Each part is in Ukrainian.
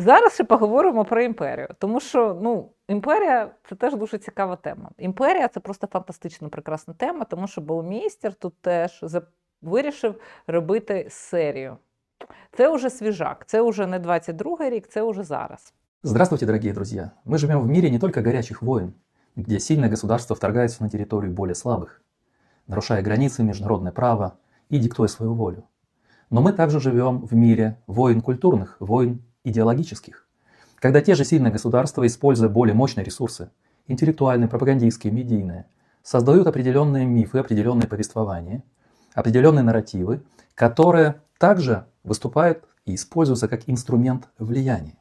Зараз ще поговоримо про імперію, тому що ну, імперія це теж дуже цікава тема. Імперія це просто фантастично прекрасна тема, тому що Баумейстер тут теж за- вирішив робити серію. Це вже свіжак, це вже не 22-й рік, це вже зараз. Здравствуйте, дорогие друзья! Мы живем в мире не только горячих войн, где сильное государство вторгается на территорию более слабых, нарушая границы, международное право и диктуя свою волю. Но мы также живем в мире войн культурных, войн идеологических, когда те же сильные государства, используя более мощные ресурсы, интеллектуальные, пропагандистские, медийные, создают определенные мифы, определенные повествования, определенные нарративы, которые также выступают и используются как инструмент влияния.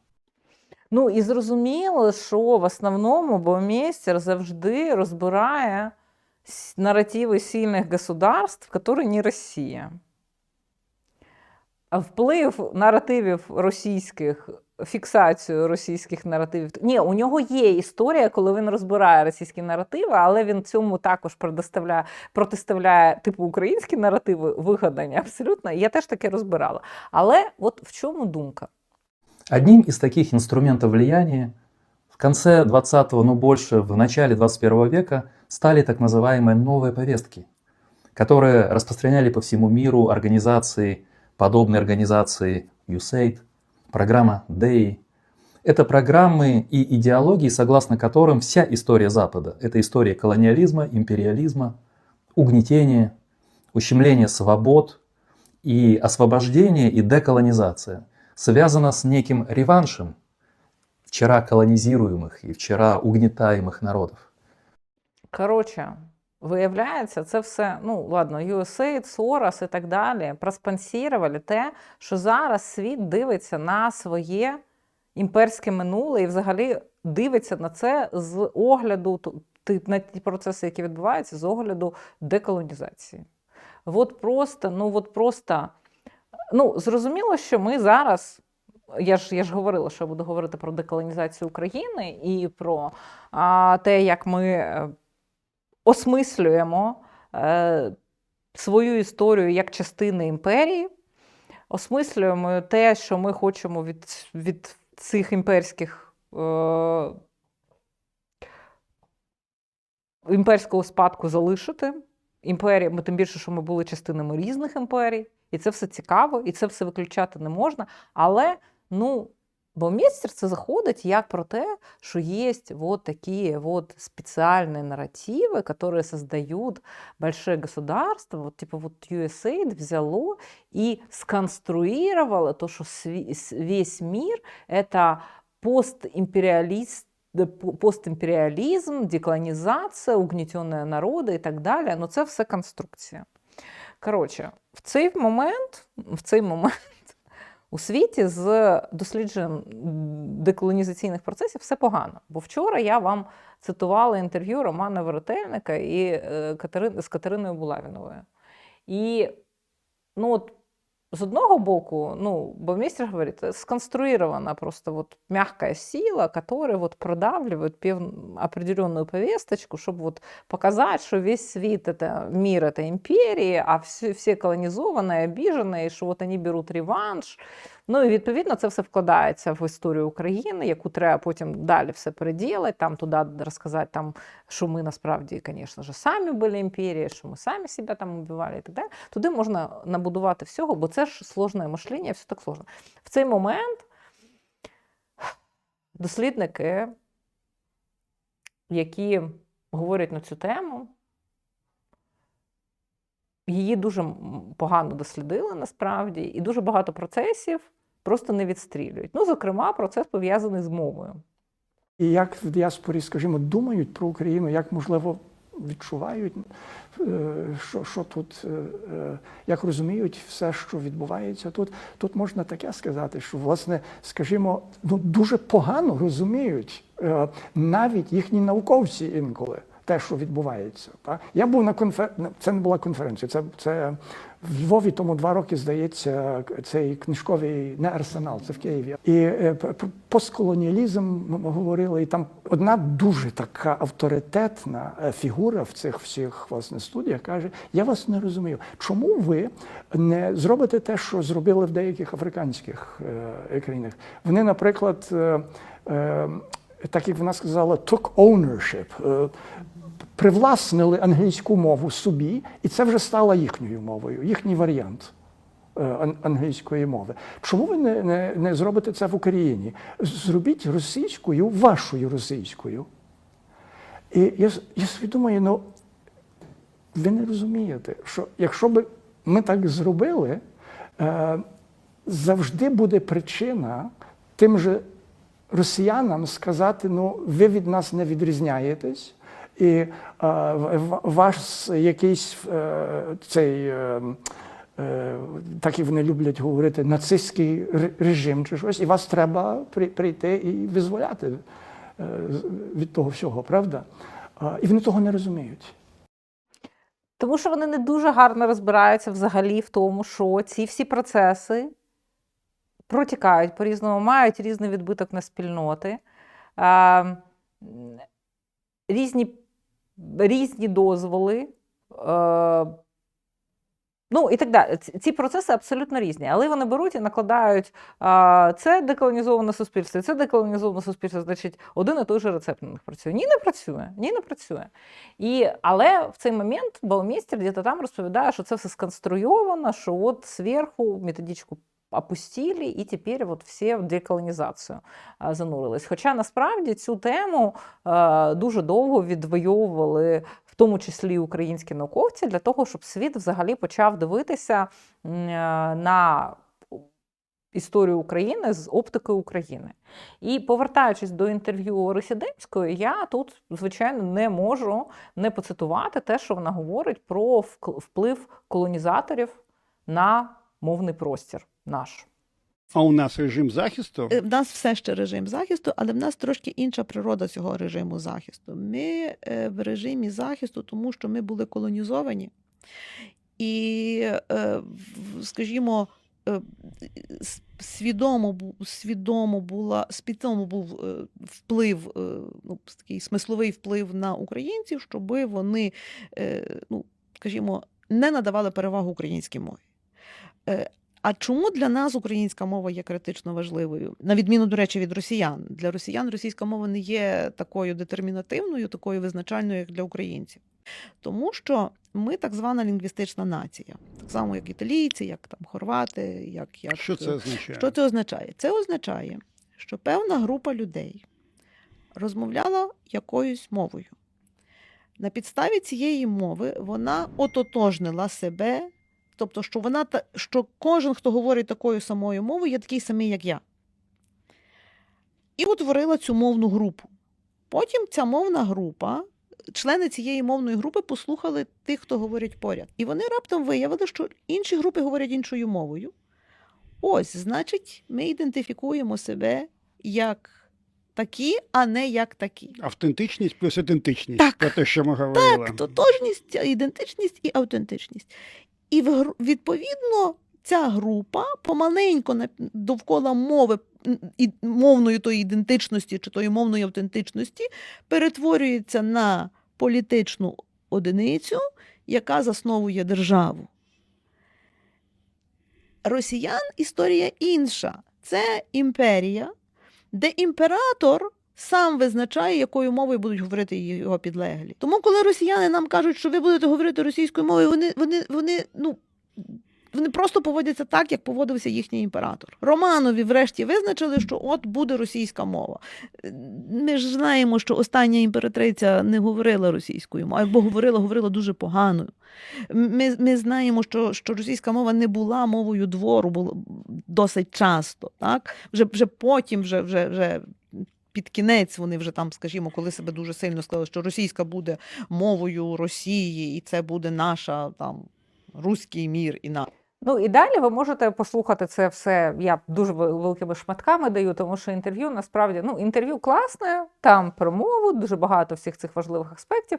Ну і зрозуміло, що в основному Баумейстер завжди розбирає с- наративи сильних государств, які не Росія. А вплив наративів російських, фіксацію російських наративів. Ні, у нього є історія, коли він розбирає російські наративи, але він цьому також предоставляє, протиставляє типу українські наративи, вигадані абсолютно. Я теж таке розбирала. Але от в чому думка? Одним из таких инструментов влияния в конце 20-го, но больше в начале 21 века стали так называемые новые повестки, которые распространяли по всему миру организации, Подобные организации USAID, программа DEI. Это программы и идеологии, согласно которым вся история Запада – это история колониализма, империализма, угнетения, ущемления свобод и освобождения и деколонизация – связано с неким реваншем вчера колонизируемых и вчера угнетаемых народов. Коротше, виявляється, це все, ну ладно, USAID, Soros і так далі, проспонсірували те, що зараз світ дивиться на своє імперське минуле і взагалі дивиться на це з огляду на ті процеси, які відбуваються, з огляду деколонізації. От просто, ну от просто, ну зрозуміло, що ми зараз. Я ж, я ж говорила, що я буду говорити про деколонізацію України і про а, те, як ми е, осмислюємо е, свою історію як частини імперії, осмислюємо те, що ми хочемо від, від цих імперських е, імперського спадку залишити. Імперія, тим більше, що ми були частинами різних імперій, і це все цікаво, і це все виключати не можна. Але ну, Баумейстер це заходить як про те, что есть вот такие вот специальные нарративы, которые создают большие государства, вот типа вот USAID взяло и сконструировало то, что сви- с- весь мир — это постимпериалист, да, по- постимпериализм, деколонизация, угнетенные народи і так далі. Ну це все конструкція. Коротше, в цей момент, в цей момент у світі з дослідженням деколонізаційних процесів все погано. Бо вчора я вам цитувала інтерв'ю Романа Веретельника і е, Катерин, з Катериною Булавіновою. І ну, от, з одного боку, ну, Баумейстер говорит, это сконструирована просто вот мягкая сила, которая вот продавливает пев- определенную повесточку, чтобы вот показать, что весь світ это мир, это империи, а все, все колонизованные, обіжені, і що от вони беруть реванш. Ну і відповідно це все вкладається в історію України, яку треба потім далі все переділити, там туди розказати, там, що ми насправді, звісно ж, самі були імперією, що ми самі себе там убивали і так далі. Туди можна набудувати всього, бо це ж сложне мишлення, все так сложно. В цей момент дослідники, які говорять на цю тему, її дуже погано дослідили насправді, і дуже багато процесів просто не відстрілюють. Ну, зокрема, процес пов'язаний з мовою. І як в діаспорі, скажімо, думають про Україну, як можливо відчувають, е, що, що тут, е, е, як розуміють все, що відбувається тут. Тут можна таке сказати, що власне, скажімо, ну дуже погано розуміють навіть їхні науковці інколи. Те, що відбувається. Так? Я був на конференції, це не була конференція, це, це в Львові тому два роки, здається, цей книжковий не арсенал, це в Києві. І е, п- п- постколоніалізм ми говорили, і там одна дуже така авторитетна е, фігура в цих всіх власне студіях каже: Я вас не розумію, чому ви не зробите те, що зробили в деяких африканських е, країнах? Вони, наприклад, е, е, так як вона сказала, took ownership, привласнили англійську мову собі, і це вже стало їхньою мовою, їхній варіант е, англійської мови. Чому ви не, не, не зробите це в Україні? Зробіть російською вашою російською. І я, я собі ну ви не розумієте, що якщо б ми так зробили, е, завжди буде причина тим же росіянам сказати: ну, ви від нас не відрізняєтесь, і е, ваш якийсь е, цей. е, Так і вони люблять говорити, нацистський режим чи щось, і вас треба при- прийти і визволяти від того всього, правда? І вони того не розуміють. Тому що вони не дуже гарно розбираються взагалі в тому, що ці всі процеси протікають по-різному, мають різний відбиток на спільноти, різні, різні дозволи. е, Ну і так далі. Ці- процеси абсолютно різні, але вони беруть і накладають це деколонізоване суспільство, це деколонізоване суспільство, значить, один і той же рецепт на них працює. Ні, не працює, ні, не працює. І, але в цей момент Баумістер десь там розповідає, що це все сконструйовано, що от зверху методичку опустили, і тепер от всі в деколонізацію занурились. Хоча насправді цю тему дуже довго відвоювали, в тому числі українські науковці, для того, щоб світ взагалі почав дивитися на історію України з оптики України. І повертаючись до інтерв'ю Орисі Демської, я тут, звичайно, не можу не поцитувати те, що вона говорить про вплив колонізаторів на мовний простір наш. А у нас режим захисту. Е, В нас все ще режим захисту, але в нас трошки інша природа цього режиму захисту. Ми е, в режимі захисту, тому що ми були колонізовані, і, е, скажімо, свідомо, свідомо була свідомо був вплив, ну, такий смисловий вплив на українців, щоб вони, ну, скажімо, не надавали перевагу українській мові. А чому для нас українська мова є критично важливою? На відміну, до речі, від росіян. Для росіян російська мова не є такою детермінативною, такою визначальною, як для українців. Тому що ми так звана лінгвістична нація, так само, як італійці, як там хорвати, як, як Що це означає? що це означає? Це означає, що певна група людей розмовляла якоюсь мовою. На підставі цієї мови вона ототожнила себе, тобто, що вона та- що кожен, хто говорить такою самою мовою, є такий самий, як я. І утворила цю мовну групу. Потім ця мовна група, члени цієї мовної групи послухали тих, хто говорить поряд. І вони раптом виявили, що інші групи говорять іншою мовою. Ось, значить, ми ідентифікуємо себе як такі, а не як такі. Автентичність плюс ідентичність. Так. Про те, що ми говорили. Так, тотожність, ідентичність і автентичність. І відповідно ця група помаленько довкола мови і мовної тої ідентичності чи тої мовної автентичності перетворюється на політичну одиницю, яка засновує державу. Росіян історія інша. Це імперія, де імператор сам визначає, якою мовою будуть говорити його підлеглі. Тому, коли росіяни нам кажуть, що ви будете говорити російською мовою, вони, вони, вони, ну, вони просто поводяться так, як поводився їхній імператор. Романові, врешті, визначили, що от буде російська мова. Ми ж знаємо, що остання імператриця не говорила російською мовою, або говорила, говорила дуже поганою. Ми, ми знаємо, що, що російська мова не була мовою двору, було досить часто. Так? Вже, вже потім, вже, вже, вже під кінець вони вже там, скажімо, коли себе дуже сильно сказали, що російська буде мовою Росії, і це буде наша там руський мір і на. Ну і далі ви можете послухати це все. Я дуже вел- великими шматками даю, тому що інтерв'ю насправді ну інтерв'ю класне, там про мову, дуже багато всіх цих важливих аспектів.